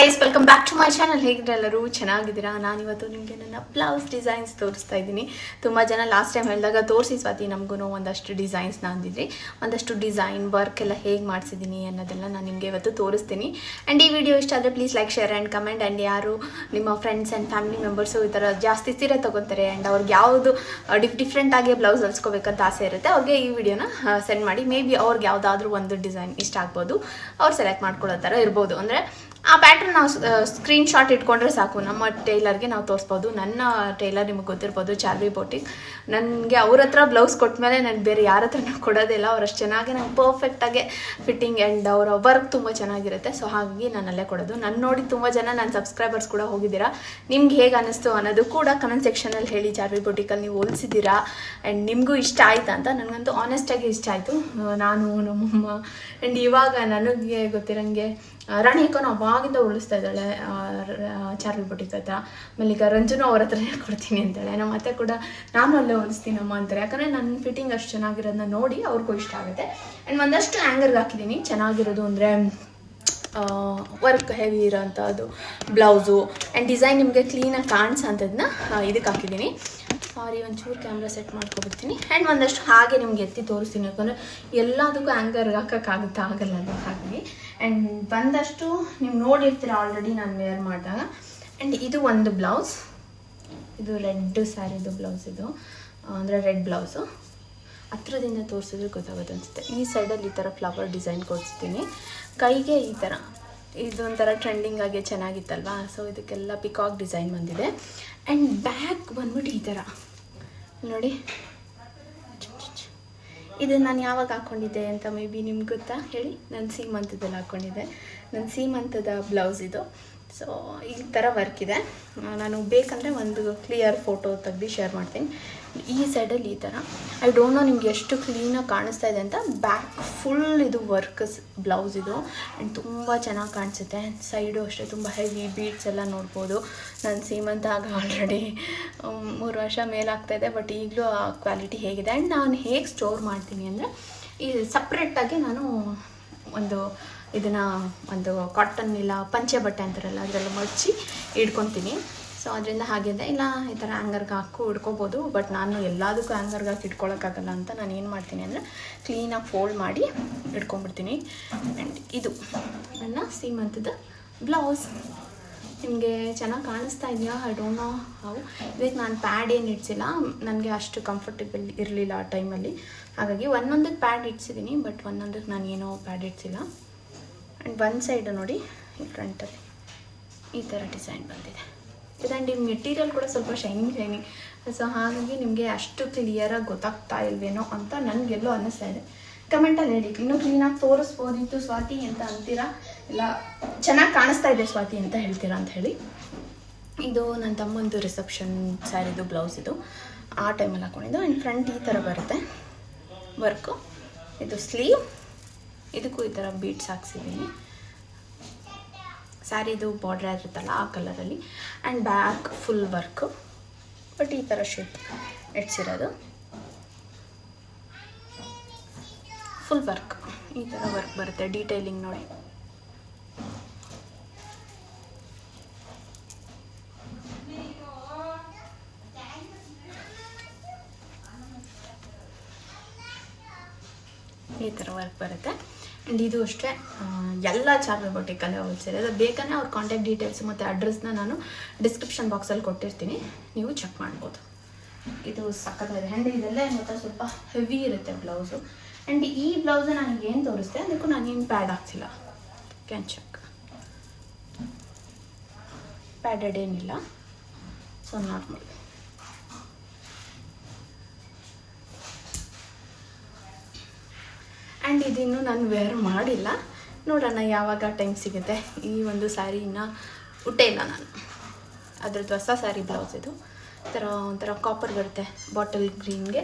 Guys welcome back to my channel ಹೇಗಿದ್ರೆ ಎಲ್ಲರೂ ಚೆನ್ನಾಗಿದ್ದೀರಾ? ನಾನಿವತ್ತು ನಿಮಗೆ ನನ್ನ ಬ್ಲೌಸ್ ಡಿಸೈನ್ಸ್ ತೋರಿಸ್ತಾ ಇದ್ದೀನಿ. ತುಂಬ ಜನ ಲಾಸ್ಟ್ ಟೈಮ್ ಹೇಳಿದಾಗ ತೋರಿಸಿ ಸ್ವಾತಿ, ನಮಗೂ ಒಂದಷ್ಟು ಡಿಸೈನ್ಸ್ನ ಅಂದಿದ್ರಿ. ಒಂದಷ್ಟು ಡಿಸೈನ್ ವರ್ಕ್ ಎಲ್ಲ ಹೇಗೆ ಮಾಡಿಸಿದ್ದೀನಿ ಅನ್ನೋದೆಲ್ಲ ನಾನು ನಿಮಗೆ ಇವತ್ತು ತೋರಿಸ್ತೀನಿ. ಆ್ಯಂಡ್ ಈ ವಿಡಿಯೋ ಇಷ್ಟ ಆದರೆ please like share and comment and ಯಾರು ನಿಮ್ಮ ಫ್ರೆಂಡ್ಸ್ ಆ್ಯಂಡ್ ಫ್ಯಾಮಿಲಿ ಮೆಂಬರ್ಸು ಈ ಥರ ಜಾಸ್ತಿ ಸೀರೆ ತೊಗೊತಾರೆ ಆ್ಯಂಡ್ ಅವ್ರಿಗೆ ಯಾವುದು ಡಿಫ್ ಡಿಫ್ರೆಂಟಾಗಿ ಬ್ಲೌಸ್ ಹೊಲ್ಸ್ಕೋಬೇಕಂತ ಆಸೆ ಇರುತ್ತೆ, ಅವ್ರಿಗೆ ಈ ವಿಡಿಯೋನ ಸೆಂಡ್ ಮಾಡಿ. ಮೇ ಬಿ ಅವ್ರಿಗೆ ಯಾವುದಾದ್ರೂ ಒಂದು ಡಿಸೈನ್ ಇಷ್ಟ ಆಗ್ಬೋದು. ಅವ್ರು ಸೆಲೆಕ್ಟ್ ಮಾಡ್ಕೊಳ್ಳೋ ಥರ ಇರ್ಬೋದು. ಅಂದರೆ ಆ ಪ್ಯಾಟ್ರನ್ ನಾವು ಸ್ಕ್ರೀನ್ ಶಾಟ್ ಇಟ್ಕೊಂಡ್ರೆ ಸಾಕು. ನಮ್ಮ ಟೈಲರ್ಗೆ ನಾವು ತೋರಿಸ್ಬೋದು. ನನ್ನ ಟೈಲರ್ ನಿಮಗೆ ಗೊತ್ತಿರ್ಬೋದು ಚಾರ್ವಿ ಬೋಟಿಕ್. ನನಗೆ ಅವ್ರ ಹತ್ರ ಬ್ಲೌಸ್ ಕೊಟ್ಟಮೇಲೆ ನನಗೆ ಬೇರೆ ಯಾರ ಹತ್ರನೂ ಕೊಡೋದಿಲ್ಲ ಅವ್ರು ಅಷ್ಟು ಚೆನ್ನಾಗಿ ನಂಗೆ ಪರ್ಫೆಕ್ಟಾಗೆ ಫಿಟ್ಟಿಂಗ್ ಆ್ಯಂಡ್ ಅವರ ವರ್ಕ್ ತುಂಬ ಚೆನ್ನಾಗಿರುತ್ತೆ. ಸೊ ಹಾಗಾಗಿ ನಾನು ಅಲ್ಲೇ ಕೊಡೋದು. ನನ್ನ ನೋಡಿ ತುಂಬ ಜನ ನನ್ನ ಸಬ್ಸ್ಕ್ರೈಬರ್ಸ್ ಕೂಡ ಹೋಗಿದ್ದೀರಾ? ನಿಮ್ಗೆ ಹೇಗೆ ಅನ್ನಿಸ್ತು ಅನ್ನೋದು ಕೂಡ ಕಮೆಂಟ್ ಸೆಕ್ಷನಲ್ಲಿ ಹೇಳಿ. ಚಾರ್ವಿ ಬೋಟಿಕಲ್ಲಿ ನೀವು ಹೋಲಿಸಿದ್ದೀರಾ? ಆ್ಯಂಡ್ ನಿಮಗೂ ಇಷ್ಟ ಆಯ್ತಾ ಅಂತ ನನಗಂತೂ ಆನೆಸ್ಟಾಗಿ ಇಷ್ಟ ಆಯಿತು. ನಾನು ನಮ್ಮಮ್ಮ ಆ್ಯಂಡ್ ಇವಾಗ ನನಗೆ ಗೊತ್ತಿರಂಗೆ ಆ, ರಾಣಿ ಅಕ್ಕನ ಅವಾಗಿಂದ ಉಳಿಸ್ತಾ ಇದ್ದಾಳೆ ಚಾರ್ಲಿ ಬುಟಿಕ್ ಹತ್ರ ಆಮೇಲೆ ಈಗ ರಂಜುನು ಅವ್ರ ಹತ್ರ ಕೊಡ್ತೀನಿ ಅಂತಾಳೆ. ನಮ್ಮ ಅತ್ತೆ ಕೂಡ ನಾನು ಅಲ್ಲೇ ಹೊಲಿಸ್ತೀನಮ್ಮ ಅಂತಾರೆ. ಯಾಕಂದರೆ ನನ್ನ ಫಿಟ್ಟಿಂಗ್ ಅಷ್ಟು ಚೆನ್ನಾಗಿರೋದನ್ನ ನೋಡಿ ಅವ್ರಿಗೂ ಇಷ್ಟ ಆಗುತ್ತೆ. ಆ್ಯಂಡ್ ಒಂದಷ್ಟು ಆ್ಯಂಗರ್ಗೆ ಹಾಕಿದ್ದೀನಿ. ಚೆನ್ನಾಗಿರೋದು ಅಂದರೆ ವರ್ಕ್ ಹೆವಿ ಇರೋಂಥದ್ದು ಬ್ಲೌಸು ಆ್ಯಂಡ್ ಡಿಸೈನ್ ನಿಮಗೆ ಕ್ಲೀನಾಗಿ ಕಾಣಿಸೋ ಅಂಥದ್ದನ್ನ ಇದಕ್ಕೆ ಹಾಕಿದ್ದೀನಿ. ಸಾರಿ, ಒಂಚೂರು ಕ್ಯಾಮ್ರಾ ಸೆಟ್ ಮಾಡ್ಕೊಬಿಡ್ತೀನಿ. ಆ್ಯಂಡ್ ಒಂದಷ್ಟು ಹಾಗೆ ನಿಮ್ಗೆ ಎತ್ತಿ ತೋರಿಸ್ತೀನಿ. ಯಾಕಂದರೆ ಎಲ್ಲದಕ್ಕೂ ಆ್ಯಂಗರ್ಗೆ ಹಾಕೋಕ್ಕಾಗುತ್ತೆ ಆಗಲ್ಲ ಅದು ಹಾಗಾಗಿ ಆ್ಯಂಡ್ ಬಂದಷ್ಟು ನೀವು ನೋಡಿರ್ತೀರ ಆಲ್ರೆಡಿ ನಾನು ವೇರ್ ಮಾಡಿದಾಗ. ಆ್ಯಂಡ್ ಇದು ಒಂದು ಬ್ಲೌಸ್ ಇದು ರೆಡ್ ಸ್ಯಾರಿದು ಬ್ಲೌಸ್ ಇದು. ಅಂದರೆ ರೆಡ್ ಬ್ಲೌಸು ಹತ್ರದಿಂದ ತೋರಿಸಿದ್ರೆ ಗೊತ್ತಾಗುತ್ತೆ ಅನಿಸುತ್ತೆ. ಈ ಸೈಡಲ್ಲಿ ಈ ಥರ ಫ್ಲವರ್ ಡಿಸೈನ್ ಕೊಡಿಸ್ತೀನಿ. ಕೈಗೆ ಈ ಥರ ಇದೊಂಥರ ಟ್ರೆಂಡಿಂಗ್ ಆಗಿ ಚೆನ್ನಾಗಿತ್ತಲ್ವಾ? ಸೊ ಇದಕ್ಕೆಲ್ಲ ಪಿಕಾಕ್ ಡಿಸೈನ್ ಬಂದಿದೆ. ಆ್ಯಂಡ್ ಬ್ಯಾಕ್ ಬಂದ್ಬಿಟ್ಟು ಈ ಥರ ನೋಡಿ. ಇದು ನಾನು ಯಾವಾಗ ಹಾಕ್ಕೊಂಡಿದ್ದೆ ಅಂತ ಮೇ ಬಿ ನಿಮ್ಗೆ ಗೊತ್ತಾ? ಹೇಳಿ. ನನ್ನ ಸೀಮಂತದಲ್ಲಿ ಹಾಕ್ಕೊಂಡಿದ್ದೆ ನನ್ನ ಸೀಮಂತದ ಬ್ಲೌಸ್ ಇದು. ಸೊ ಈ ಥರ ವರ್ಕ್ ಇದೆ. ನಾನು ಬೇಕಂದರೆ ಒಂದು ಕ್ಲಿಯರ್ ಫೋಟೋ ತೆಗ್ದು ಶೇರ್ ಮಾಡ್ತೀನಿ. ಈ ಸೈಡಲ್ಲಿ ಈ ಥರ ಐ ಡೋಂಟ್ ನೋ ನಿಮ್ಗೆ ಎಷ್ಟು ಕ್ಲೀನಾಗಿ ಕಾಣಿಸ್ತಾ ಇದೆ ಅಂತ. ಬ್ಯಾಕ್ ಫುಲ್ ಇದು ವರ್ಕಸ್ ಬ್ಲೌಸ್ ಇದು. ಆ್ಯಂಡ್ ತುಂಬ ಚೆನ್ನಾಗಿ ಕಾಣಿಸುತ್ತೆ. ಸೈಡು ಅಷ್ಟೇ ತುಂಬ ಹೆವಿ ಬೀಡ್ಸ್ ಎಲ್ಲ ನೋಡ್ಬೋದು. ನಾನು ಸೀಮಂತ ಆಗ ಆಲ್ರೆಡಿ ಮೂರು ವರ್ಷ ಮೇಲಾಗ್ತಾ ಇದೆ ಬಟ್ ಈಗಲೂ ಆ ಕ್ವಾಲಿಟಿ ಹೇಗಿದೆ. ಆ್ಯಂಡ್ ನಾನು ಹೇಗೆ ಸ್ಟೋರ್ ಮಾಡ್ತೀನಿ ಅಂದರೆ, ಈ ಸಪ್ರೇಟಾಗಿ ನಾನು ಒಂದು ಇದನ್ನು, ಒಂದು ಕಾಟನ್ ಇಲ್ಲ, ಪಂಚೆ ಬಟ್ಟೆ ಅಂತಾರಲ್ಲ, ಅದರಲ್ಲಿ ಮಡಚಿ ಇಡ್ಕೊತೀನಿ ಸೊ ಅದರಿಂದ ಹಾಗಿದೆ ಇಲ್ಲ, ಈ ಥರ ಆ್ಯಂಗರ್ಗೆ ಹಾಕು ಹಿಡ್ಕೋಬೋದು. ಬಟ್ ನಾನು ಎಲ್ಲದಕ್ಕೂ ಆ್ಯಂಗರ್ಗೆ ಹಾಕಿ ಇಟ್ಕೊಳಕ್ಕಾಗಲ್ಲ ಅಂತ ನಾನು ಏನು ಮಾಡ್ತೀನಿ ಅಂದರೆ ಕ್ಲೀನಾಗಿ ಫೋಲ್ಡ್ ಮಾಡಿ ಇಟ್ಕೊಂಡ್ಬಿಡ್ತೀನಿ. ಆ್ಯಂಡ್ ಇದು ನನ್ನ ಸೀಮಂತದ ಬ್ಲೌಸ್ ನಿಮಗೆ ಚೆನ್ನಾಗಿ ಕಾಣಿಸ್ತಾ ಇದೆಯಾ? ಐ ಡೋಂಟ್ ನೋ ಹೌ ಇದಕ್ಕೆ ನಾನು ಪ್ಯಾಡ್ ಏನು ಇಡ್ಸಿಲ್ಲ. ನನಗೆ ಅಷ್ಟು ಕಂಫರ್ಟೇಬಲ್ ಇರಲಿಲ್ಲ ಆ ಟೈಮಲ್ಲಿ ಹಾಗಾಗಿ ಒಂದೊಂದಕ್ಕೆ ಪ್ಯಾಡ್ ಇಡ್ಸಿದ್ದೀನಿ ಬಟ್ ಒಂದೊಂದಕ್ಕೆ ನಾನು ಏನೋ ಪ್ಯಾಡ್ ಇಡ್ಸಿಲ್ಲ. ಆ್ಯಂಡ್ ಒನ್ ಸೈಡು ನೋಡಿ, ಈ ಫ್ರಂಟಲ್ಲಿ ಈ ಥರ ಡಿಸೈನ್ ಬಂದಿದೆ. ಆ್ಯಂಡ್ ಈ ಮೆಟೀರಿಯಲ್ ಕೂಡ ಸ್ವಲ್ಪ ಶೈನಿಂಗ್ ಶೈನಿಂಗ್ ಸೊ ಹಾಗಾಗಿ ನಿಮಗೆ ಅಷ್ಟು ಕ್ಲಿಯರಾಗಿ ಗೊತ್ತಾಗ್ತಾ ಇಲ್ವೇನೋ ಅಂತ ನನಗೆಲ್ಲೋ ಅನ್ನಿಸ್ತಾ ಇದೆ. ಕಮೆಂಟಲ್ಲಿ ಹೇಳಿ. ಇನ್ನೂ ಕ್ಲೀನಾಗಿ ತೋರಿಸ್ಬೋದಿತ್ತು ಸ್ವಾತಿ ಅಂತ ಅಂತೀರಾ? ಇಲ್ಲ, ಚೆನ್ನಾಗಿ ಕಾಣಿಸ್ತಾ ಇದೆ ಸ್ವಾತಿ ಅಂತ ಹೇಳ್ತೀರಾ ಅಂತ ಹೇಳಿ. ಇದು ನನ್ನ ತಮ್ಮಂದು ರಿಸೆಪ್ಷನ್ ಸ್ಯಾರಿದು ಬ್ಲೌಸ್ ಇದು. ಆ ಟೈಮಲ್ಲಿ ಹಾಕೊಂಡಿದ್ದು. ಆ್ಯಂಡ್ ಫ್ರಂಟ್ ಈ ಥರ ಬರುತ್ತೆ. ವರ್ಕು ಇದು ಸ್ಲೀವ್ ಇದಕ್ಕೂ ಈ ಥರ ಬೀಟ್ಸ್ ಹಾಕ್ಸಿದ್ದೀನಿ ಸ್ಯಾರಿದು, ಬಾರ್ಡ್ರ್ ಆಗಿರುತ್ತಲ್ಲ ಆ ಕಲರಲ್ಲಿ. And back full work but ಈ ಥರ ಶೇಪ್ ಇಡ್ಸಿರೋದು. ಫುಲ್ ವರ್ಕ್ ಈ ಥರ ವರ್ಕ್ ಬರುತ್ತೆ. ಡೀಟೇಲಿಂಗ್ ನೋಡಿ. ಈ ಥರ ವರ್ಕ್ ಬರುತ್ತೆ. ಆ್ಯಂಡ್ ಇದು ಅಷ್ಟೇ ಎಲ್ಲ ಎಲ್ಲ ಚಾರ್ವಿ ಬೊಟಿಕಲ್ಲೇ ಅದು ಬೇಕಾದ್ರೆ ಅವ್ರ ಕಾಂಟ್ಯಾಕ್ಟ್ ಡೀಟೇಲ್ಸ್ ಮತ್ತು ಅಡ್ರೆಸ್ನ ನಾನು ಡಿಸ್ಕ್ರಿಪ್ಷನ್ ಬಾಕ್ಸಲ್ಲಿ ಕೊಟ್ಟಿರ್ತೀನಿ. ನೀವು ಚೆಕ್ ಮಾಡ್ಬೋದು. ಇದು ಸಕ್ಕತ್ತಾಗಿದೆ ಹ್ಯಾಂಡ್ ಇದೆಲ್ಲ ಮತ್ತು ಸ್ವಲ್ಪ ಹೆವಿ ಇರುತ್ತೆ ಬ್ಲೌಸು ಆ್ಯಂಡ್ ಈ ಬ್ಲೌಸ್ ನನಗೆ ಏನು ತೋರಿಸ್ತೆ ಅದಕ್ಕೂ ಏನು ಪ್ಯಾಡ್ ಹಾಕ್ತಿಲ್ಲ ಕ್ಯಾನ್ ಚೆಕ್ ಪ್ಯಾಡೆಡ್ ಏನಿಲ್ಲ. ಸೊ ನಾರ್ಮಲ್ ಆ್ಯಂಡ್ ಇದಿನ್ನು ನಾನು ವೇರ್ ಮಾಡಿಲ್ಲ. ನೋಡೋಣ ಯಾವಾಗ ಟೈಮ್ ಸಿಗುತ್ತೆ. ಈ ಒಂದು ಸ್ಯಾರಿನ ಉಟ್ಟೇ ಇಲ್ಲ ನಾನು. ಅದ್ರದ್ದು ಹೊಸ ಸ್ಯಾರಿ ಬ್ಲೌಸ್ ಇದು. ಥರ ಒಂಥರ ಕಾಪರ್ ಬರುತ್ತೆ. Bottle ಗ್ರೀನ್ಗೆ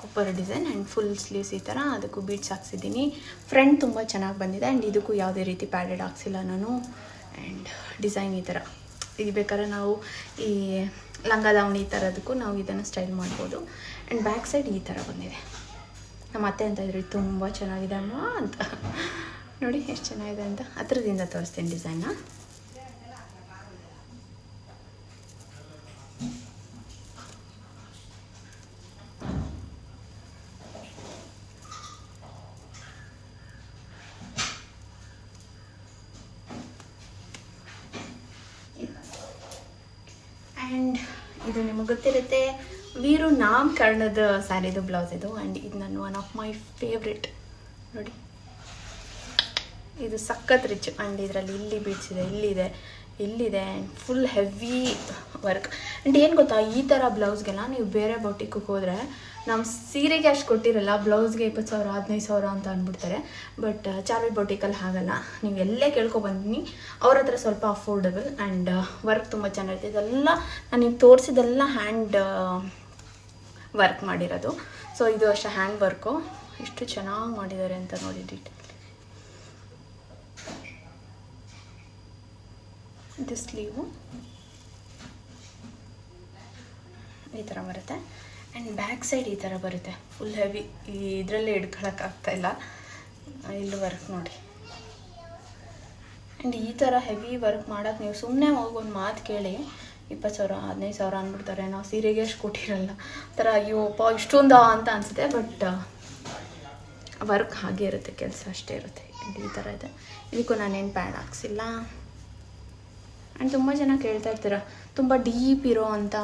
copper design and full sleeves ಈ ಥರ ಅದಕ್ಕೂ ಬೀಟ್ಸ್ ಹಾಕ್ಸಿದ್ದೀನಿ. ಫ್ರಂಟ್ ತುಂಬ ಚೆನ್ನಾಗಿ ಬಂದಿದೆ ಆ್ಯಂಡ್ ಇದಕ್ಕೂ ಯಾವುದೇ ರೀತಿ ಪ್ಯಾಡೆಡ್ ಹಾಕ್ಸಿಲ್ಲ ನಾನು. ಆ್ಯಂಡ್ ಡಿಸೈನ್ ಈ ಥರ ಇದು ಬೇಕಾದ್ರೆ ನಾವು ಈ ಲಂಗ ದಾವಣಿ ಈ ಥರದಕ್ಕೂ ನಾವು ಇದನ್ನು ಸ್ಟೈಲ್ ಮಾಡ್ಬೋದು. ಆ್ಯಂಡ್ ಬ್ಯಾಕ್ ಸೈಡ್ ಈ ಥರ ಬಂದಿದೆ. ನಮ್ಮ ಅತ್ತೆ ಅಂತ ಇದ್ರಿ ತುಂಬ ಚೆನ್ನಾಗಿದೆ ಅಮ್ಮ ಅಂತ. ನೋಡಿ, ಎಷ್ಟು ಚೆನ್ನಾಗಿದೆ ಅಂತ. ಹತ್ರದಿಂದ ತೋರಿಸ್ತೀನಿ ಡಿಸೈನ್ನ ಇದು ನಿಮಗೆ ಗೊತ್ತಿರುತ್ತೆ ವೀರು ನಾಮಕರಣದ ಸ್ಯಾರಿದು ಬ್ಲೌಸ್ ಇದು ಆ್ಯಂಡ್ ಇದು ನನ್ನ ಒನ್ ಆಫ್ ಮೈ ಫೇವ್ರೆಟ್ ನೋಡಿ. ಇದು ಸಖತ್ ರಿಚ್ ಆ್ಯಂಡ್ ಇದರಲ್ಲಿ ಇಲ್ಲಿ ಬೀಡ್ಸ್ ಇದೆ ಇಲ್ಲಿದೆ ಇಲ್ಲಿದೆ and full heavy work and ಏನು ಗೊತ್ತಾ, ಈ ಥರ ಬ್ಲೌಸ್ಗೆಲ್ಲ ನೀವು ಬೇರೆ ಬೊಟ್ಟಿಗೆ ಹೋದರೆ ನಮ್ಮ ಸೀರೆಗೆ ಅಷ್ಟು ಕೊಟ್ಟಿರಲ್ಲ, ಬ್ಲೌಸ್ಗೆ ಇಪ್ಪತ್ತು ಸಾವಿರ, ಹದಿನೈದು ಸಾವಿರ ಅಂತ ಅಂದ್ಬಿಡ್ತಾರೆ ಬಟ್ ಚಾರ್ವಿ ಬೊಟಿಕಲ್ಲಿ ಹಾಗಲ್ಲ. ನೀವು ಎಲ್ಲೇ ಕೇಳ್ಕೊಬಂದಿನಿ, ಅವ್ರ ಹತ್ರ ಸ್ವಲ್ಪ ಅಫೋರ್ಡಬಲ್ ಆ್ಯಂಡ್ ವರ್ಕ್ ತುಂಬ ಚೆನ್ನಾಗಿರುತ್ತೆ. ಇದೆಲ್ಲ ನಾನು ನೀವು ತೋರಿಸಿದೆಲ್ಲ ಹ್ಯಾಂಡ್ ವರ್ಕ್ ಮಾಡಿರೋದು. ಸೊ ಇದು ಅಷ್ಟೇ ಹ್ಯಾಂಡ್ ವರ್ಕು ಎಷ್ಟು ಚೆನ್ನಾಗಿ ಮಾಡಿದ್ದಾರೆ ಅಂತ ನೋಡಿ ಡೀಟೇಲ್ ಇದು ಸ್ಲೀವು ಈ ಥರ ಬರುತ್ತೆ. ಆ್ಯಂಡ್ ಬ್ಯಾಕ್ ಸೈಡ್ ಈ ಥರ ಬರುತ್ತೆ. ಫುಲ್ ಹೆವಿ ಇದರಲ್ಲೇ ಇದರಲ್ಲಿ ಇಲ್ಲ. ಇಲ್ಲಿ ವರ್ಕ್ ನೋಡಿ. ಆ್ಯಂಡ್ ಈ ಥರ ಹೆವಿ ವರ್ಕ್ ಮಾಡೋಕ್ಕೆ ನೀವು ಸುಮ್ಮನೆ ಹೋಗಿ ಒಂದು ಮಾತು ಕೇಳಿ. ಇಪ್ಪತ್ತು ಸಾವಿರ, ಹದಿನೈದು ಸಾವಿರ ಅಂದ್ಬಿಡ್ತಾರೆ. ನಾವು ಸೀರೆಗೆ ಅಷ್ಟು ಕೊಟ್ಟಿರಲ್ಲ. ಆ ಥರ ಅಯ್ಯೋ ಪಾ ಇಷ್ಟೊಂದಾ ಅಂತ ಅನಿಸುತ್ತೆ. ಬಟ್ ವರ್ಕ್ ಹಾಗೆ ಇರುತ್ತೆ, ಕೆಲಸ ಅಷ್ಟೇ ಇರುತ್ತೆ. ಈ ಥರ ಇದೆ. ಇದಕ್ಕೂ ನಾನೇನು ಪ್ಯಾಡ್ ಹಾಕ್ಸಿಲ್ಲ. ಆ್ಯಂಡ್ ತುಂಬ ಜನ ಕೇಳ್ತಾ ಇರ್ತೀರ, ತುಂಬ ಡೀಪ್ ಇರೋ ಅಂಥ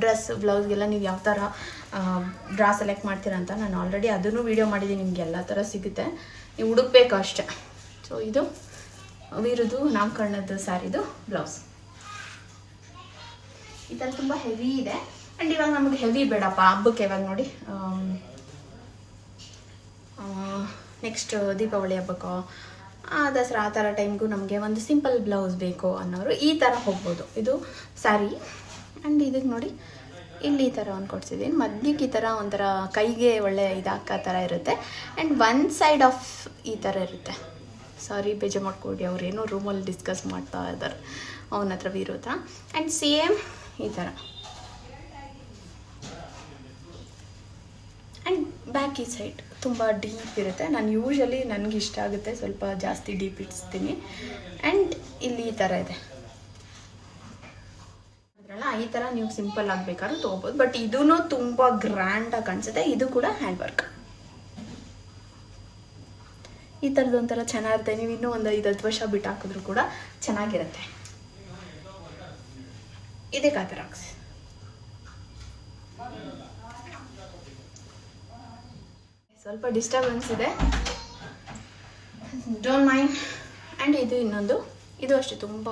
ಡ್ರೆಸ್ ಬ್ಲೌಸ್ಗೆಲ್ಲ ನೀವು ಯಾವ ಥರ ಡ್ರಾ ಸೆಲೆಕ್ಟ್ ಮಾಡ್ತೀರಾ ಅಂತ ನಾನು ಆಲ್ರೆಡಿ ಅದನ್ನು ವೀಡಿಯೋ ಮಾಡಿದ್ದೀನಿ. ನಿಮ್ಗೆ ಎಲ್ಲ ಥರ ಸಿಗುತ್ತೆ. ನೀವು ಹುಡುಕ್ಬೇಕು ಅಷ್ಟೆ. ಸೊ ಇದು ವೀರದು ನಾಮಕರಣದ ಸ್ಯಾರಿದು ಬ್ಲೌಸ್ ಈ ಥರ ತುಂಬ ಹೆವಿ ಇದೆ. ಆ್ಯಂಡ್ ಇವಾಗ ನಮಗೆ ಹೆವಿ ಬೇಡಪ್ಪ, ಹಬ್ಬಕ್ಕೆ ಇವಾಗ ನೋಡಿ ನೆಕ್ಸ್ಟ್ ದೀಪಾವಳಿ ಹಬ್ಬಕ್ಕೋ ದಸರಾ, ಆ ಥರ ಟೈಮ್ಗೂ ನಮಗೆ ಒಂದು ಸಿಂಪಲ್ ಬ್ಲೌಸ್ ಬೇಕು ಅನ್ನೋರು ಈ ಥರ ಹೋಗ್ಬೋದು. ಇದು ಸ್ಯಾರಿ ಆ್ಯಂಡ್ ಇದಕ್ಕೆ ನೋಡಿ, ಇಲ್ಲಿ ಈ ಥರ ಒಂದು ಕೊಡ್ಸಿದ್ದೀನಿ ಮಧ್ಯಕ್ಕೆ ಈ ಥರ ಒಂಥರ ಕೈಗೆ ಒಳ್ಳೆ ಇದಾಕ ಥರ ಇರುತ್ತೆ. ಆ್ಯಂಡ್ ಒನ್ ಸೈಡ್ ಆಫ್ ಈ ಥರ ಇರುತ್ತೆ. ಸಾರಿ ಬೇಜಾರು ಮಾಡ್ಕೊಡಿ ಅವ್ರು ಏನೋ ರೂಮಲ್ಲಿ ಡಿಸ್ಕಸ್ ಮಾಡ್ತಾ ಇದ್ದಾರೆ ಅವನ ಹತ್ರ ವೀರು ಹತ್ರ ಆ್ಯಂಡ್ ಸೇಮ್ ಈ ಥರ. ಆ್ಯಂಡ್ ಬ್ಯಾಕ್ ಈ ಸೈಡ್ ತುಂಬ ಡೀಪ್ ಇರುತ್ತೆ. ನಾನು ಯೂಶಲಿ ನನಗೆ ಇಷ್ಟ ಆಗುತ್ತೆ ಸ್ವಲ್ಪ ಜಾಸ್ತಿ ಡೀಪ್ ಇಡ್ಸ್ತೀನಿ. ಆ್ಯಂಡ್ ಇಲ್ಲಿ ಈ ಥರ ಇದೆ. ಅದರಲ್ಲ ಈ ಥರ ನೀವು ಸಿಂಪಲ್ ಆಗಬೇಕಾದ್ರೂ ತೊಗೋಬೋದು. ಬಟ್ ಇದೂ ತುಂಬ ಗ್ರ್ಯಾಂಡಾಗಿ ಕಾಣಿಸುತ್ತೆ ಇದು ಕೂಡ ಹ್ಯಾಂಡ್ ವರ್ಕ್ ಈ ಥರದ್ದು ಒಂಥರ ಚೆನ್ನಾಗಿರುತ್ತೆ. ನೀವು ಇನ್ನೂ ಒಂದು ಐದು ಹತ್ತು ವರ್ಷ ಬಿಟ್ಟು ಹಾಕಿದ್ರು ಕೂಡ ಚೆನ್ನಾಗಿರುತ್ತೆ. ಇದಕ್ಕೆ ಕಾತರಾಕ್ಸ್ ಸ್ವಲ್ಪ ಡಿಸ್ಟರ್ಬೆನ್ಸ್ ಇದೆ. ಡೋಂಟ್ ಮೈಂಡ್ ಆ್ಯಂಡ್ ಇದು ಇನ್ನೊಂದು. ಇದು ಅಷ್ಟೇ ತುಂಬ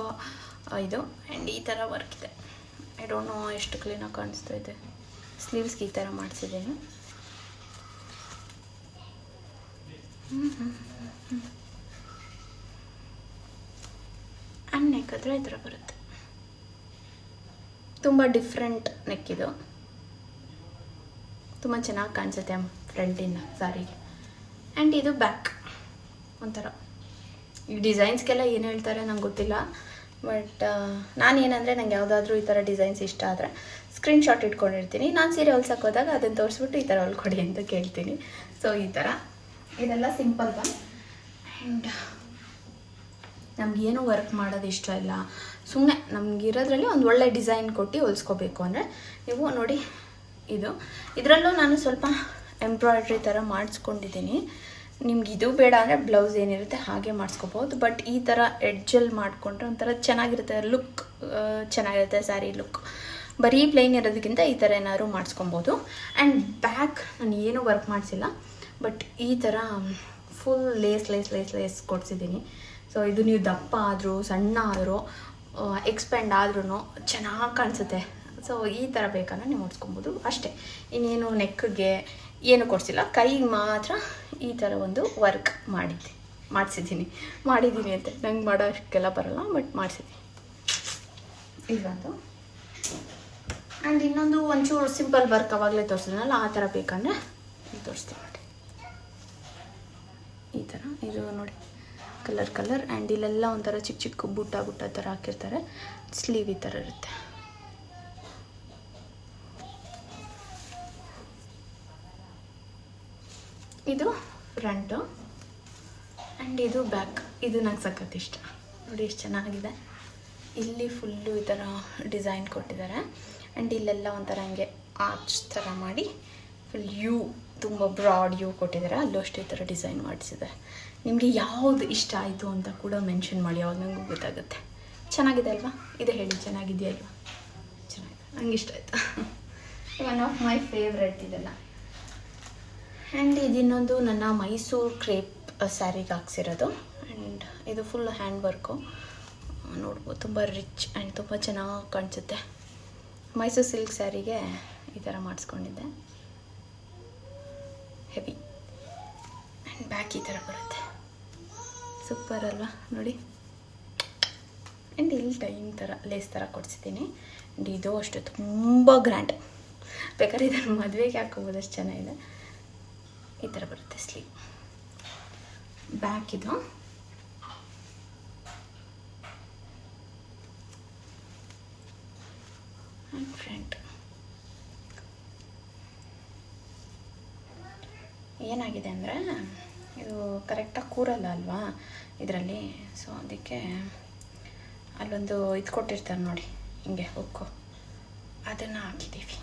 ಇದು. ಆ್ಯಂಡ್ ಈ ಥರ ವರ್ಕ್ ಇದೆ. ಐ ಡೋಂಟ್ ನೋ ಎಷ್ಟು ಕ್ಲೀನಾಗಿ ಕಾಣಿಸ್ತಾ ಇದೆ. ಸ್ಲೀವ್ಸ್ಗೆ ಈ ಥರ ಮಾಡಿಸಿದ್ದೀನಿ. ಆ್ಯಂಡ್ ನೆಕ್ ಹತ್ರ ಈ ಥರ ಬರುತ್ತೆ. ತುಂಬ ಡಿಫ್ರೆಂಟ್ ನೆಕ್ ಇದು. ತುಂಬ ಚೆನ್ನಾಗಿ ಕಾಣಿಸುತ್ತೆ ಫ್ರಂಟಿನ ಸಾರಿಗೆ. ಆ್ಯಂಡ್ ಇದು ಬ್ಯಾಕ್ ಒಂಥರ. ಈ ಡಿಸೈನ್ಸ್ಗೆಲ್ಲ ಏನು ಹೇಳ್ತಾರೆ ನಂಗೆ ಗೊತ್ತಿಲ್ಲ. ಬಟ್ ನಾನು ಏನಂದರೆ ನಂಗೆ ಯಾವುದಾದ್ರೂ ಈ ಥರ ಡಿಸೈನ್ಸ್ ಇಷ್ಟ ಆದರೆ ಸ್ಕ್ರೀನ್ಶಾಟ್ ಇಟ್ಕೊಂಡಿರ್ತೀನಿ. ನಾನು ಸೀರೆ ಹೊಲ್ಸಕ್ಕೆ ಹೋದಾಗ ಅದನ್ನು ತೋರಿಸ್ಬಿಟ್ಟು ಈ ಥರ ಹೊಲ್ಕೊಡಿ ಅಂತ ಕೇಳ್ತೀನಿ. ಸೊ ಈ ಥರ ಇದೆಲ್ಲ ಸಿಂಪಲ್ ಬಂದ್ ಆ್ಯಂಡ್ ನಮಗೇನು ವರ್ಕ್ ಮಾಡೋದು ಇಷ್ಟ ಇಲ್ಲ. ಸುಮ್ಮನೆ ನಮಗಿರೋದ್ರಲ್ಲಿ ಒಂದು ಒಳ್ಳೆ ಡಿಸೈನ್ ಕೊಟ್ಟು ಹೊಲಿಸ್ಕೋಬೇಕು ಅಂದರೆ ನೀವು ನೋಡಿ ಇದು. ಇದರಲ್ಲೂ ನಾನು ಸ್ವಲ್ಪ ಎಂಬ್ರಾಯ್ಡ್ರಿ ಥರ ಮಾಡಿಸ್ಕೊಂಡಿದ್ದೀನಿ. ನಿಮ್ಗೆ ಇದು ಬೇಡ ಅಂದರೆ ಬ್ಲೌಸ್ ಏನಿರುತ್ತೆ ಹಾಗೆ ಮಾಡಿಸ್ಕೋಬೋದು ಬಟ್ ಈ ಥರ ಎಡ್ಜಲ್ಲಿ ಮಾಡಿಕೊಂಡ್ರೆ ಒಂಥರ ಚೆನ್ನಾಗಿರುತ್ತೆ. ಲುಕ್ ಚೆನ್ನಾಗಿರುತ್ತೆ ಸ್ಯಾರಿ ಲುಕ್ ಬರೀ ಪ್ಲೈನ್ ಇರೋದಕ್ಕಿಂತ ಈ ಥರ ಏನಾದ್ರು ಮಾಡಿಸ್ಕೊಬೋದು ಆ್ಯಂಡ್ ಬ್ಯಾಕ್ ನಾನು ಏನೂ ವರ್ಕ್ ಮಾಡಿಸಿಲ್ಲ. ಬಟ್ ಈ ಥರ full lace lace lace lace ಕೊಡ್ಸಿದ್ದೀನಿ. So ಇದು ನೀವು ದಪ್ಪ ಆದರೂ, ಸಣ್ಣ ಆದರೂ ಎಕ್ಸ್ಪೆಂಡ್ ಆದ್ರೂ ಚೆನ್ನಾಗಿ ಕಾಣಿಸುತ್ತೆ. ಸೊ ಈ ಥರ ಬೇಕಾದ್ರೆ ನೀವು ಹೊಡ್ಸ್ಕೊಬೋದು ಅಷ್ಟೇ. ಇನ್ನೇನು ನೆಕ್ಗೆ ಏನು ಕೊಡಿಸಿಲ್ಲ. ಕೈಗೆ ಮಾತ್ರ ಈ ಥರ ಒಂದು ವರ್ಕ್ ಮಾಡಿದ್ದೆ. ಮಾಡಿಸಿದ್ದೀನಿ. ಮಾಡಿದ್ದೀನಿ ಅಂತ. ನಂಗೆ ಮಾಡೋಕ್ಕೆಲ್ಲ ಬರಲ್ಲ ಬಟ್ ಮಾಡಿಸಿದ್ದೀನಿ. ಇದೊಂದು ಆ್ಯಂಡ್ ಇನ್ನೊಂದು ಒಂಚೂರು ಸಿಂಪಲ್ ವರ್ಕ್ ಅವಾಗಲೇ ತೋರಿಸಿದ್ನಲ್ಲ, ಆ ಥರ ಬೇಕಂದರೆ ತೋರಿಸ್ತೀನಿ ನೋಡಿ. ಈ ಥರ ಇದು ನೋಡಿ. ಕಲರ್ ಕಲರ್ ಆ್ಯಂಡ್ ಇಲ್ಲೆಲ್ಲ ಒಂಥರ ಚಿಕ್ಕ ಚಿಕ್ಕ ಬುಟ್ಟ ಬುಟ್ಟ ಥರ ಹಾಕಿರ್ತಾರೆ. ಸ್ಲೀವ್ ಈ ಥರ ಇರುತ್ತೆ. ಇದು ಫ್ರಂಟು ಆ್ಯಂಡ್ ಇದು ಬ್ಯಾಕ್. ಇದು ನಂಗೆ ಸಖತ್ ಇಷ್ಟ. ನೋಡಿ ಎಷ್ಟು ಚೆನ್ನಾಗಿದೆ. ಇಲ್ಲಿ ಫುಲ್ಲು ಈ ಥರ ಡಿಸೈನ್ ಕೊಟ್ಟಿದ್ದಾರೆ. ಆ್ಯಂಡ್ ಇಲ್ಲೆಲ್ಲ ಒಂಥರ ಹಂಗೆ ಆರ್ಚ್ ಥರ ಮಾಡಿ ಫುಲ್ ಯು, ತುಂಬ ಬ್ರಾಡ್ ಯು ಕೊಟ್ಟಿದ್ದಾರೆ. ಅಲ್ಲೂ ಅಷ್ಟೇ ಈ ಥರ ಡಿಸೈನ್ ಮಾಡಿಸಿದ್ದಾರೆ. ನಿಮಗೆ ಯಾವುದು ಇಷ್ಟ ಆಯಿತು ಅಂತ ಕೂಡ ಮೆನ್ಷನ್ ಮಾಡಿ ಅವಾಗ ನನಗೂ ಗೊತ್ತಾಗುತ್ತೆ. ಚೆನ್ನಾಗಿದೆ ಅಲ್ವಾ? ಇದೆ ಹೇಳಿ ಚೆನ್ನಾಗಿದೆಯಾ ಅಲ್ವಾ ಚೆನ್ನಾಗಿದೆ. ನಂಗೆ ಇಷ್ಟ ಆಯಿತು. ಒನ್ ಆಫ್ ಮೈ ಫೇವ್ರೆಟ್ ಇದೆಲ್ಲ. ಆ್ಯಂಡ್ ಇದಿನ್ನೊಂದು ನನ್ನ ಮೈಸೂರು ಕ್ರೇಪ್ ಸ್ಯಾರಿಗೆ ಹಾಕ್ಸಿರೋದು. ಆ್ಯಂಡ್ ಇದು ಫುಲ್ ಹ್ಯಾಂಡ್ ವರ್ಕು ನೋಡ್ಬೋದು ತುಂಬ ರಿಚ್ ಆ್ಯಂಡ್ ತುಂಬ ಚೆನ್ನಾಗಿ ಕಾಣಿಸುತ್ತೆ. ಮೈಸೂರು ಸಿಲ್ಕ್ ಸ್ಯಾರಿಗೆ ಈ ಥರ ಮಾಡಿಸ್ಕೊಂಡಿದ್ದೆ. ಹೆವಿ ಆ್ಯಂಡ್ ಬ್ಯಾಕ್ ಈ ಥರ ಬರುತ್ತೆ. ಸೂಪರ್ ಅಲ್ವಾ ನೋಡಿ. ಆ್ಯಂಡ್ ಇಲ್ಲಿ ಟೈಮ್ ಥರ ಲೇಸ್ ಥರ ಕೊಡಿಸಿದ್ದೀನಿ. ಆ್ಯಂಡ್ ಇದು ಅಷ್ಟು ತುಂಬ ಗ್ರ್ಯಾಂಡ್ ಬೇಕಾದ್ರೆ ಇದನ್ನು ಮದುವೆಗೆ ಹಾಕೋಬೋದು, ಅಷ್ಟು ಚೆನ್ನಾಗಿದೆ ಈ ಥರ ಬರುತ್ತೆ ಸ್ಲೀವ್ ಬ್ಯಾಕ್ ಇದು. ಆ್ಯಂಡ್ ಫ್ರಂಟ್ ಏನಾಗಿದೆ ಅಂದರೆ ಕರೆಕ್ಟಾಗಿ ಕೂರಲ್ಲ ಅಲ್ವಾ ಇದರಲ್ಲಿ? ಸೊ ಅದಕ್ಕೆ ಅಲ್ಲೊಂದು ಇದು ಕೊಟ್ಟಿರ್ತಾರೆ ನೋಡಿ, ಹಿಂಗೆ ಹುಕ್ಕು ಅದನ್ನು ಹಾಕಿದ್ದೀವಿ.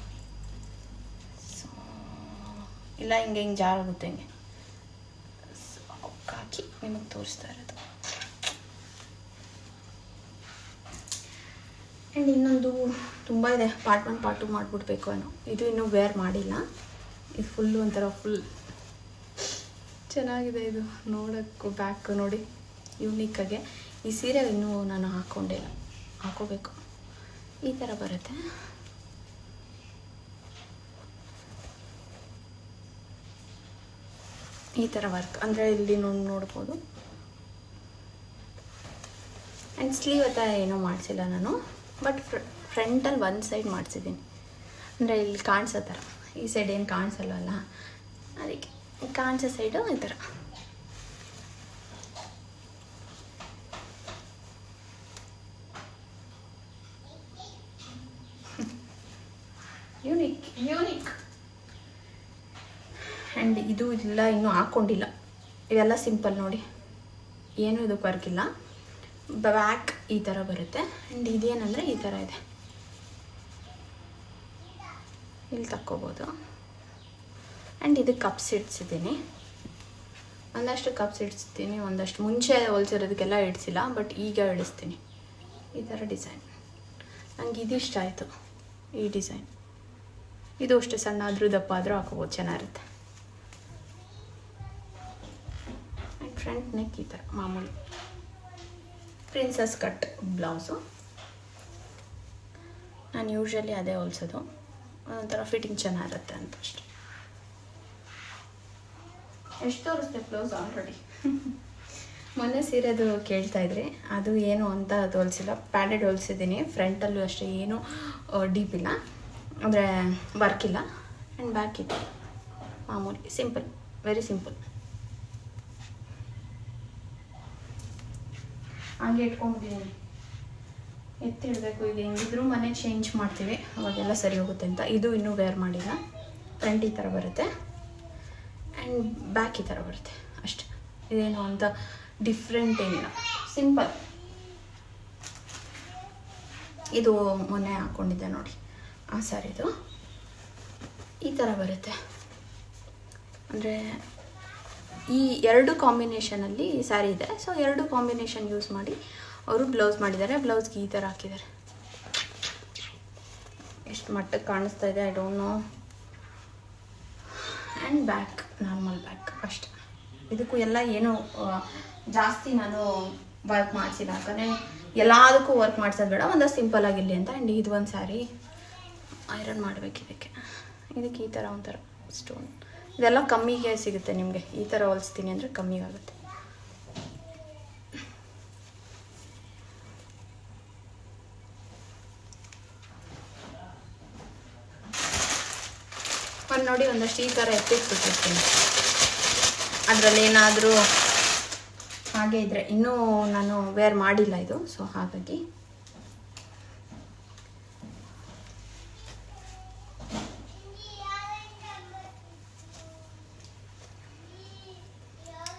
ಸೊ ಇಲ್ಲ, ಹಿಂಗೆ ಹಿಂಗೆ ಜಾರಾಗುತ್ತೆ ಹಿಂಗೆ. ಸೊ ಉಕ್ಕು ಹಾಕಿ ನಿಮಗೆ ತೋರಿಸ್ತಾ ಇರೋದು. ಆ್ಯಂಡ್ ಇನ್ನೊಂದು ತುಂಬ ಇದೆ ಪಾರ್ಟ್ ಒನ್ ಪಾರ್ಟ್ ಟು ಮಾಡಿಬಿಡ್ಬೇಕು ಅನ್ನೋ. ಇದು ಇನ್ನೂ ವೇರ್ ಮಾಡಿಲ್ಲ. ಇದು ಫುಲ್ಲು ಒಂಥರ ಫುಲ್ ಚೆನ್ನಾಗಿದೆ ಇದು. ನೋಡೋಕ್ಕೂ ಬ್ಯಾಕ್ ನೋಡಿ. ಯೂನಿಕಾಗೆ ಈ ಸೀರೆ ಇನ್ನೂ ನಾನು ಹಾಕ್ಕೊಂಡಿಲ್ಲ ಹಾಕೋಬೇಕು. ಈ ಥರ ಬರುತ್ತೆ. ಈ ಥರ ವರ್ಕ್ ಅಂದರೆ ಇಲ್ಲಿ ನೋಡಿ ನೋಡ್ಬೋದು. ಆ್ಯಂಡ್ ಸ್ಲೀವ್ ಥರ ಏನೂ ಮಾಡಿಸಿಲ್ಲ ನಾನು. ಬಟ್ ಫ್ರಂಟಲ್ಲಿ ಒಂದು ಸೈಡ್ ಮಾಡಿಸಿದ್ದೀನಿ. ಅಂದರೆ ಇಲ್ಲಿ ಕಾಣಿಸೋ ಥರ ಈ ಸೈಡ್ ಏನು ಕಾಣಿಸಲ್ವಲ್ಲ? ಅದಕ್ಕೆ. ಕಾಣಿಸೋ ಸೈಡು ಈ ಥರ ಯೂನಿಕ್ ಯೂನಿಕ್ ಆ್ಯಂಡ್ ಇದು ಇಲ್ಲ ಇನ್ನೂ ಹಾಕ್ಕೊಂಡಿಲ್ಲ ಇವೆಲ್ಲ ಸಿಂಪಲ್ ನೋಡಿ. ಏನೂ ಇದಕ್ಕೆ ವರ್ಕ್ ಇಲ್ಲ ಬ್ಯಾಕ್ ಈ ಥರ ಬರುತ್ತೆ. ಆ್ಯಂಡ್ ಇದೇನಂದರೆ ಈ ಥರ ಇದೆ. ಇಲ್ಲಿ ತಕ್ಕೋಬೋದು. ಆ್ಯಂಡ್ ಇದು ಕಪ್ಸ್ ಇಡ್ಸಿದ್ದೀನಿ. ಒಂದಷ್ಟು ಕಪ್ಸ್ ಇಡ್ಸ್ತೀನಿ ಒಂದಷ್ಟು ಮುಂಚೆ ಹೊಲ್ಸಿರೋದಕ್ಕೆಲ್ಲ ಇಡ್ಸಿಲ್ಲ ಬಟ್ ಈಗ ಇಡಿಸ್ತೀನಿ. ಈ ಥರ ಡಿಸೈನ್ ನಂಗೆ ಇದು ಇಷ್ಟ ಆಯಿತು, ಈ ಡಿಸೈನ್ ಇದು ಅಷ್ಟು ಸಣ್ಣ ಆದರೂ ದಪ್ಪ ಆದರೂ ಹಾಕೋಬೋದು, ಚೆನ್ನಾಗಿರುತ್ತೆ. ಫ್ರಂಟ್ ನೆಕ್ ಈ ಥರ, ಮಾಮೂಲಿ. ಪ್ರಿನ್ಸಸ್ ಕಟ್ ಬ್ಲೌಸು ನಾನು ಯೂಶ್ವಲಿ ಅದೇ ಹೊಲ್ಸೋದು. ಒಂಥರ ಫಿಟ್ಟಿಂಗ್ ಚೆನ್ನಾಗಿರುತ್ತೆ ಅಂತ ಅಷ್ಟೆ. ಎಷ್ಟು ತೋರಿಸ್ತೆ ಬ್ಲೌಸ್ ಆಲ್ರೆಡಿ ಮೊನ್ನೆ ಸೀರೆದು ಕೇಳ್ತಾ ಇದ್ರಿ. ಅದು ಏನು ಅಂತ ಅದು ಪ್ಯಾಂಡೆಡ್ ಪ್ಯಾಡೆಡ್ ಹೊಲ್ಸಿದ್ದೀನಿ. ಫ್ರಂಟಲ್ಲೂ ಅಷ್ಟೇ ಏನು ಡೀಪ್ ಇಲ್ಲ. ಅಂದರೆ ವರ್ಕ್ ಇಲ್ಲ. ಆ್ಯಂಡ್ ಬ್ಯಾಕ್ ಇದೆ. ಮಾಮೂಲಿ ಸಿಂಪಲ್ ವೆರಿ ಸಿಂಪಲ್ ಹಂಗೆ ಇಟ್ಕೊಂಡ್ಬಿಟ್ಟಿದ್ದೀನಿ ಎತ್ತಿಡಬೇಕು ಈಗ. ಹೆಂಗಿದ್ರು ಮನೆ ಚೇಂಜ್ ಮಾಡ್ತೀವಿ. ಅವಾಗೆಲ್ಲ ಸರಿ ಹೋಗುತ್ತೆ ಅಂತ. ಇದು ಇನ್ನೂ ವೇರ್ ಮಾಡಿಲ್ಲ. ಫ್ರಂಟ್ ಈ ಥರ ಬರುತ್ತೆ. ಬ್ಯಾಕ್ ಈ ಥರ ಬರುತ್ತೆ. ಅಷ್ಟೆ. ಇದೇನು ಅಂತ ಡಿಫ್ರೆಂಟ್ ಏನಿಲ್ಲ. ಸಿಂಪಲ್ ಇದು ಮೊನ್ನೆ ಹಾಕ್ಕೊಂಡಿದ್ದೆ ನೋಡಿ. ಆ ಸ್ಯಾರಿದು ಈ ಥರ ಬರುತ್ತೆ. ಅಂದರೆ ಈ ಎರಡು ಕಾಂಬಿನೇಷನಲ್ಲಿ ಸ್ಯಾರಿ ಇದೆ. ಸೊ ಎರಡು ಕಾಂಬಿನೇಷನ್ ಯೂಸ್ ಮಾಡಿ ಅವರು ಬ್ಲೌಸ್ ಮಾಡಿದ್ದಾರೆ. ಬ್ಲೌಸ್ಗೆ ಈ ಥರ ಹಾಕಿದ್ದಾರೆ. ಎಷ್ಟು ಮಟ್ಟಕ್ಕೆ ಕಾಣಿಸ್ತಾ ಇದೆ I don't know and back normal back ಅಷ್ಟೆ. ಇದಕ್ಕೂ ಎಲ್ಲ ಏನು ಜಾಸ್ತಿ ನಾನು ವರ್ಕ್ ಮಾಡಿಸಿಲ್ಲ. ಯಾಕಂದರೆ ಎಲ್ಲದಕ್ಕೂ ವರ್ಕ್ ಮಾಡಿಸೋದು ಬೇಡ ಒಂದು ಸಿಂಪಲ್ ಆಗಿರಲಿ ಅಂತ. ಆ್ಯಂಡ್ ಇದು ಒಂದು ಸ್ಯಾರಿ ಐರನ್ ಮಾಡಬೇಕು ಇದಕ್ಕೆ. ಇದಕ್ಕೆ ಈ ಥರ ಒಂಥರ ಸ್ಟೋನ್ ಇದೆಲ್ಲ ಕಮ್ಮಿಗೆ ಸಿಗುತ್ತೆ ನಿಮಗೆ. ಈ ಥರ ಹೊಲಿಸ್ತೀನಿ ಅಂದರೆ ಕಮ್ಮಿಗಾಗುತ್ತೆ ನೋಡಿ ಒಂದಷ್ಟು ಈ ಥರ ಎತ್ತಿಟ್ಬಿಟ್ಟಿರ್ತೀನಿ. ಅದರಲ್ಲಿ ಏನಾದರೂ ಹಾಗೆ ಇದ್ದರೆ ಇನ್ನೂ ನಾನು ವೇರ್ ಮಾಡಿಲ್ಲ ಇದು ಸೊ ಹಾಗಾಗಿ.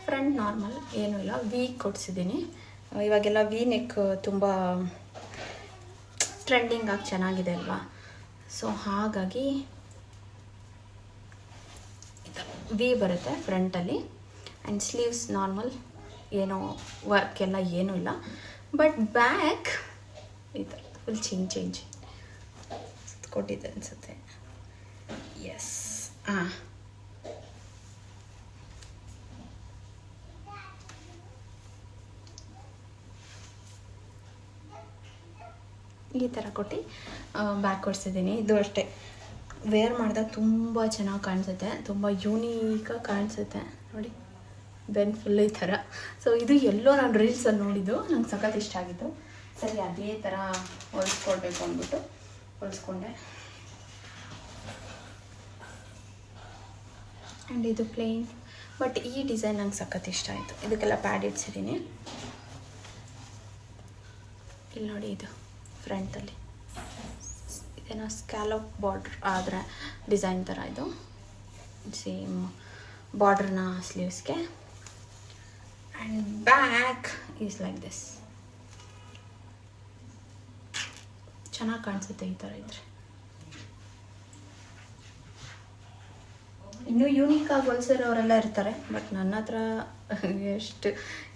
ಫ್ರಂಟ್ ನಾರ್ಮಲ್ ಏನೂ ಇಲ್ಲ ವಿ ಕೊಡಿಸಿದ್ದೀನಿ. ಇವಾಗೆಲ್ಲ ವಿ ನೆಕ್ ತುಂಬ ಟ್ರೆಂಡಿಂಗ್ ಆಗಿ ಚೆನ್ನಾಗಿದೆ ಅಲ್ವಾ? ಸೊ ಹಾಗಾಗಿ ವಿ ಬರುತ್ತೆ ಫ್ರಂಟಲ್ಲಿ ಆ್ಯಂಡ್ ಸ್ಲೀವ್ಸ್ ನಾರ್ಮಲ್ ಏನೋ ವರ್ಕ್ ಎಲ್ಲ ಏನೂ ಇಲ್ಲ. ಬಟ್ ಬ್ಯಾಕ್ ಈ ಥರ ಫುಲ್ ಚೇಂಜ್ ಚೇಂಜ್ ಕೊಟ್ಟಿದ್ದೆ ಅನಿಸುತ್ತೆ. ಎಸ್ ಹಾಂ ಈ ಥರ ಕೊಟ್ಟು ಬ್ಯಾಕ್ ಕೊಡ್ಸಿದ್ದೀನಿ ಇದು ಅಷ್ಟೇ. ವೇರ್ ಮಾಡಿದಾಗ ತುಂಬ ಚೆನ್ನಾಗಿ ಕಾಣಿಸುತ್ತೆ, ತುಂಬ ಯೂನೀಕಾಗಿ ಕಾಣಿಸುತ್ತೆ. ನೋಡಿ ಬೆನ್ ಫುಲ್ ಈ ಥರ. ಸೊ ಇದು ಎಲ್ಲೋ ನಾನು ರೀಲ್ಸಲ್ಲಿ ನೋಡಿದ್ದು, ನಂಗೆ ಸಖತ್ ಇಷ್ಟ ಆಗಿತ್ತು. ಸರಿ, ಅದೇ ಥರ ಹೊಲಿಸ್ಕೊಳ್ಬೇಕು ಅಂದ್ಬಿಟ್ಟು ಹೊಲಿಸ್ಕೊಂಡೆ. ಆ್ಯಂಡ್ ಇದು ಪ್ಲೇನ್ ಬಟ್ ಈ ಡಿಸೈನ್ ನಂಗೆ ಸಖತ್ ಇಷ್ಟ ಆಯಿತು. ಇದಕ್ಕೆಲ್ಲ ಪ್ಯಾಡ್ ಇಡ್ಸಿದ್ದೀನಿ ಇಲ್ಲಿ ನೋಡಿ ಇದು ಫ್ರಂಟಲ್ಲಿ ಇದೇನೋ ಸ್ಕ್ಯಾಲಪ್ ಬಾರ್ಡ್ರ್ ಆದರೆ ಡಿಸೈನ್ ಥರ ಇದು. ಸೇಮ್ ಬಾರ್ಡ್ರನ್ನ ಸ್ಲೀವ್ಸ್ಗೆ and back is like this ಚೆನ್ನಾಗಿ ಕಾಣಿಸುತ್ತೆ ಈ ಥರ ಇದ್ರೆ. ಇನ್ನೂ ಯೂನಿಕಾಗಿ ಹೊಲ್ಸಿರೋರೆಲ್ಲ ಇರ್ತಾರೆ ಬಟ್ ನನ್ನ ಹತ್ರ ಎಷ್ಟು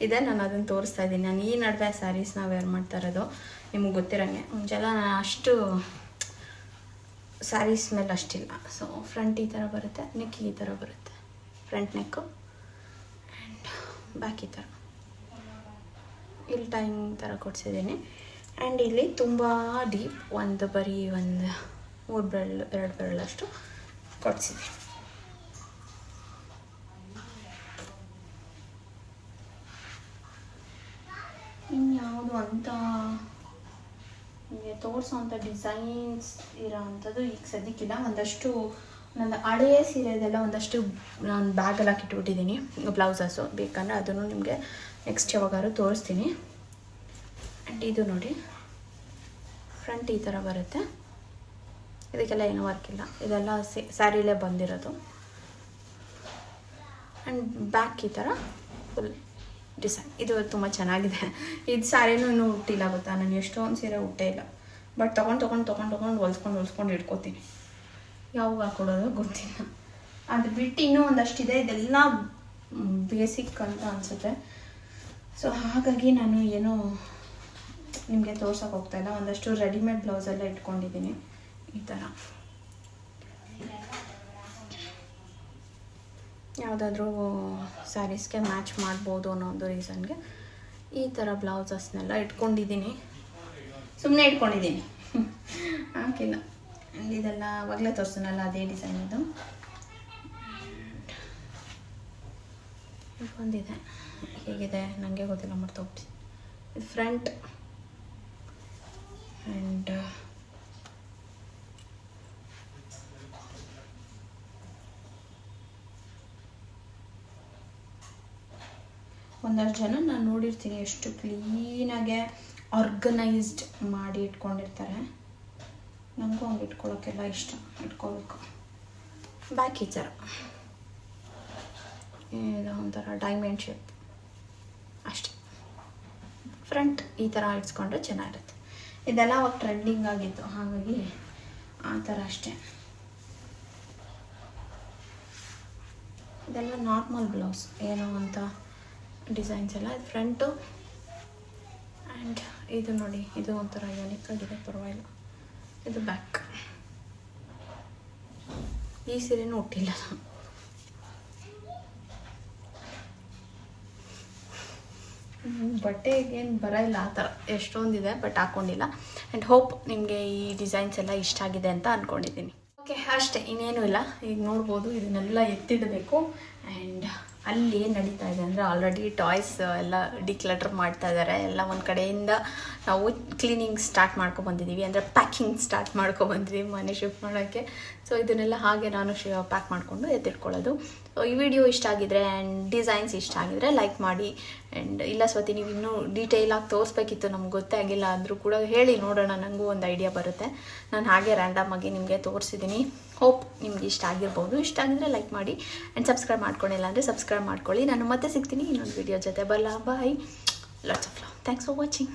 ಇದೆ, ನಾನು ಅದನ್ನು ತೋರಿಸ್ತಾ ಇದ್ದೀನಿ. ನಾನು ಈ ನಡುವೆ ಸ್ಯಾರೀಸ್ನ ವೇರ್ ಮಾಡ್ತಾ ಇರೋದು. ನಿಮಗೆ ಗೊತ್ತಿರಂಗೆ. ಮುಂಚೆಲ್ಲ ನಾನು ಅಷ್ಟು ಸ್ಯಾರೀಸ್ ಸ್ಮೆಲ್ ಅಷ್ಟಿಲ್ಲ. ಸೊ ಫ್ರಂಟ್ ಈ ಥರ ಬರುತ್ತೆ ನೆಕ್ ಈ ಥರ ಬರುತ್ತೆ. ಫ್ರಂಟ್ ನೆಕ್ಕು ಆ್ಯಂಡ್ ಬ್ಯಾಕ್ ಈ ಥರ ಇಲ್ಲಿ ಟೈಮ್ ಥರ ಕೊಡ್ಸಿದ್ದೀನಿ. ಆ್ಯಂಡ್ ಇಲ್ಲಿ ತುಂಬ ಡೀಪ್ ಒಂದು ಬರೀ ಒಂದು ಮೂರು ಬೆರಳು, ಎರಡು ಬೆರಳಷ್ಟು ಕೊಡಿಸಿದ್ದೀನಿ. ಇನ್ಯಾವುದು ಅಂತ? ನಿಮಗೆ ತೋರಿಸೋವಂಥ ಡಿಸೈನ್ಸ್ ಇರೋ ಅಂಥದ್ದು ಈಗ ಸದ್ಯಕ್ಕಿಲ್ಲ. ಒಂದಷ್ಟು ನನ್ನ ಹಳೆಯ ಸೀರೆದೆಲ್ಲ ಒಂದಷ್ಟು ನಾನು ಬ್ಯಾಗಲ್ಲಿ ಹಾಕಿಟ್ಬಿಟ್ಟಿದ್ದೀನಿ ಬ್ಲೌಸಸ್ಸು ಬೇಕಂದರೆ ಅದನ್ನು ನಿಮಗೆ ನೆಕ್ಸ್ಟ್ ಯಾವಾಗಾದ್ರು ತೋರಿಸ್ತೀನಿ. ಆ್ಯಂಡ್ ಇದು ನೋಡಿ ಫ್ರಂಟ್ ಈ ಥರ ಬರುತ್ತೆ. ಇದಕ್ಕೆಲ್ಲ ಏನೂ ವರ್ಕ್ ಇಲ್ಲ. ಇದೆಲ್ಲ ಸ್ಯಾರಿಲೇ ಬಂದಿರೋದು. ಆ್ಯಂಡ್ ಬ್ಯಾಕ್ ಈ ಥರ ಫುಲ್ ಡಿಸೈನ್ ಇದು ತುಂಬ ಚೆನ್ನಾಗಿದೆ. ಇದು ಸ್ಯಾರಿನೂ ಇನ್ನೂ ಹುಟ್ಟಿಲ್ಲ ಗೊತ್ತಾ? ನಾನು ಎಷ್ಟೊಂದು ಸೀರೆ ಹುಟ್ಟೇ ಇಲ್ಲ. ಬಟ್ ತೊಗೊಂಡು ತೊಗೊಂಡು ತೊಗೊಂಡು ತೊಗೊಂಡು ಹೊಲ್ಸ್ಕೊಂಡು ಹೊಲ್ಸ್ಕೊಂಡು ಇಟ್ಕೋತೀನಿ. ಯಾವಾಗ ಹಾಕೊಡೋದು ಗೊತ್ತಿಲ್ಲ. ಅದು ಬಿಟ್ಟು ಇನ್ನೂ ಒಂದಷ್ಟಿದೆ. ಇದೆಲ್ಲ ಬೇಸಿಕ್ ಅಂತ ಅನಿಸುತ್ತೆ. ಸೊ ಹಾಗಾಗಿ ನಾನು ಏನೋ ನಿಮಗೆ ತೋರ್ಸೋಕೆ ಹೋಗ್ತಾಯಿಲ್ಲ ಒಂದಷ್ಟು ರೆಡಿಮೇಡ್ ಬ್ಲೌಸೆಲ್ಲ ಇಟ್ಕೊಂಡಿದ್ದೀನಿ. ಈ ಥರ. ಯಾವುದಾದ್ರೂ ಸ್ಯಾರೀಸ್ಗೆ ಮ್ಯಾಚ್ ಮಾಡ್ಬೋದು ಅನ್ನೋ ಒಂದು ರೀಸನ್ಗೆ ಈ ಥರ ಬ್ಲೌಸಸ್ನೆಲ್ಲ ಇಟ್ಕೊಂಡಿದ್ದೀನಿ. ಸುಮ್ಮನೆ ಇಟ್ಕೊಂಡಿದ್ದೀನಿ. ಹಾಕಿಲ್ಲ. ಇದೆಲ್ಲ ಆವಾಗಲೇ ತೋರಿಸ್ತೀನಲ್ಲ ಅದೇ ಡಿಸೈನ್ ಇದು. ಒಂದಿದೆ. ಹೇಗಿದೆ? ನನಗೆ ಗೊತ್ತಿಲ್ಲ ಮರ್ತೋಗ್ಬಿಟ್ಟು ಇದು ಫ್ರಂಟ್ ಆ್ಯಂಡ್ ಒಂದಷ್ಟು ಜನ ನಾನು ನೋಡಿರ್ತೀನಿ ಎಷ್ಟು ಕ್ಲೀನಾಗೆ ಆರ್ಗನೈಸ್ಡ್ ಮಾಡಿ ಇಟ್ಕೊಂಡಿರ್ತಾರೆ. ನನಗೂ ಹಂಗೆ ಇಟ್ಕೊಳ್ಳೋಕ್ಕೆಲ್ಲ ಇಷ್ಟ ಇಟ್ಕೋಬೇಕು. ಬ್ಯಾಕ್ ಈ ಥರ ಇದು ಒಂಥರ ಡೈಮಂಡ್ ಶೇಪ್ ಅಷ್ಟೆ. ಫ್ರಂಟ್ ಈ ಥರ ಇಟ್ಸ್ಕೊಂಡ್ರೆ ಚೆನ್ನಾಗಿರುತ್ತೆ. ಇದೆಲ್ಲ ಅವಾಗ ಟ್ರೆಂಡಿಂಗ್ ಆಗಿತ್ತು ಹಾಗಾಗಿ ಆ ಥರ ಅಷ್ಟೇ. ಇದೆಲ್ಲ ನಾರ್ಮಲ್ ಬ್ಲೌಸ್ ಏನೋ ಅಂತ ಡಿಸೈನ್ಸ್ ಎಲ್ಲ ಇದು ಫ್ರಂಟು ಆ್ಯಂಡ್ ಇದು ನೋಡಿ, ಇದು ಒಂಥರ ಯೂನಿಕ್ ಆಗಿದೆ, ಪರವಾಗಿಲ್ಲ. ಇದು ಬ್ಯಾಕ್ ಈ ಸೀರೆನೂ ಹುಟ್ಟಿಲ್ಲ ಬಟ್ಟೆಗೇನು ಬರೋಲ್ಲ ಆ ಥರ. ಎಷ್ಟೊಂದಿದೆ ಬಟ್ ಹಾಕ್ಕೊಂಡಿಲ್ಲ ಆ್ಯಂಡ್ ಹೋಪ್ ನಿಮಗೆ ಈ ಡಿಸೈನ್ಸ್ ಎಲ್ಲ ಇಷ್ಟ ಆಗಿದೆ ಅಂತ ಅಂದ್ಕೊಂಡಿದ್ದೀನಿ ಓಕೆ ಅಷ್ಟೇ, ಇನ್ನೇನು ಇಲ್ಲ. ಈಗ ನೋಡ್ಬೋದು, ಇದನ್ನೆಲ್ಲ ಎತ್ತಿಡಬೇಕು. ಆ್ಯಂಡ್ ಅಲ್ಲಿ ಏನು ನಡೀತಾ ಇದೆ ಅಂದರೆ ಆಲ್ರೆಡಿ ಟಾಯ್ಸ್ ಎಲ್ಲ ಡಿಕ್ಲಟರ್ ಮಾಡ್ತಾ ಇದ್ದಾರೆ ಎಲ್ಲ ಒಂದು ಕಡೆಯಿಂದ ನಾವು ಕ್ಲೀನಿಂಗ್ ಸ್ಟಾರ್ಟ್ ಮಾಡ್ಕೊಬಂದಿದ್ದೀವಿ ಅಂದರೆ ಪ್ಯಾಕಿಂಗ್ ಸ್ಟಾರ್ಟ್ ಮಾಡ್ಕೊ ಬಂದಿದ್ದೀವಿ ಮನೆ ಶಿಫ್ಟ್ ಮಾಡೋಕ್ಕೆ ಸೊ ಇದನ್ನೆಲ್ಲ ಹಾಗೆ ನಾನು ಶಿ ಪ್ಯಾಕ್ ಮಾಡಿಕೊಂಡು ಎತ್ತಿಟ್ಕೊಳ್ಳೋದು. ಸೊ ಈ ವಿಡಿಯೋ ಇಷ್ಟ ಆಗಿದ್ರೆ ಆ್ಯಂಡ್ ಡಿಸೈನ್ಸ್ ಇಷ್ಟ ಆಗಿದ್ರೆ ಲೈಕ್ ಮಾಡಿ. ಆ್ಯಂಡ್ ಇಲ್ಲ ಸ್ವತಿ, ನೀವು ಇನ್ನೂ ಡೀಟೇಲಾಗಿ ತೋರಿಸ್ಬೇಕಿತ್ತು ನಮ್ಗೆ ಗೊತ್ತೇ ಆಗಿಲ್ಲ. ಅಂದರೂ ಕೂಡ ಹೇಳಿ ನೋಡೋಣ ನನಗೂ ಒಂದು ಐಡಿಯಾ ಬರುತ್ತೆ. ನಾನು ಹಾಗೆ ರ್ಯಾಂಡಮ್ ಆಗಿ ನಿಮಗೆ ತೋರಿಸಿದ್ದೀನಿ ಹೋಪ್ ನಿಮ್ಗೆ ಇಷ್ಟ ಆಗಿರ್ಬೋದು. ಇಷ್ಟ ಆಗಿದ್ರೆ ಲೈಕ್ ಮಾಡಿ ಆ್ಯಂಡ್ ಸಬ್ಸ್ಕ್ರೈಬ್ ಮಾಡ್ಕೊಂಡಿಲ್ಲ ಅಂದರೆ ಸಬ್ಸ್ಕ್ರೈಬ್ ಮಾಡ್ಕೊಳ್ಳಿ. ನಾನು ಮತ್ತೆ ಸಿಗ್ತೀನಿ ಇನ್ನೊಂದು ವಿಡಿಯೋ ಜೊತೆ. ಬರಲ್ಲ bye lots of love thanks for watching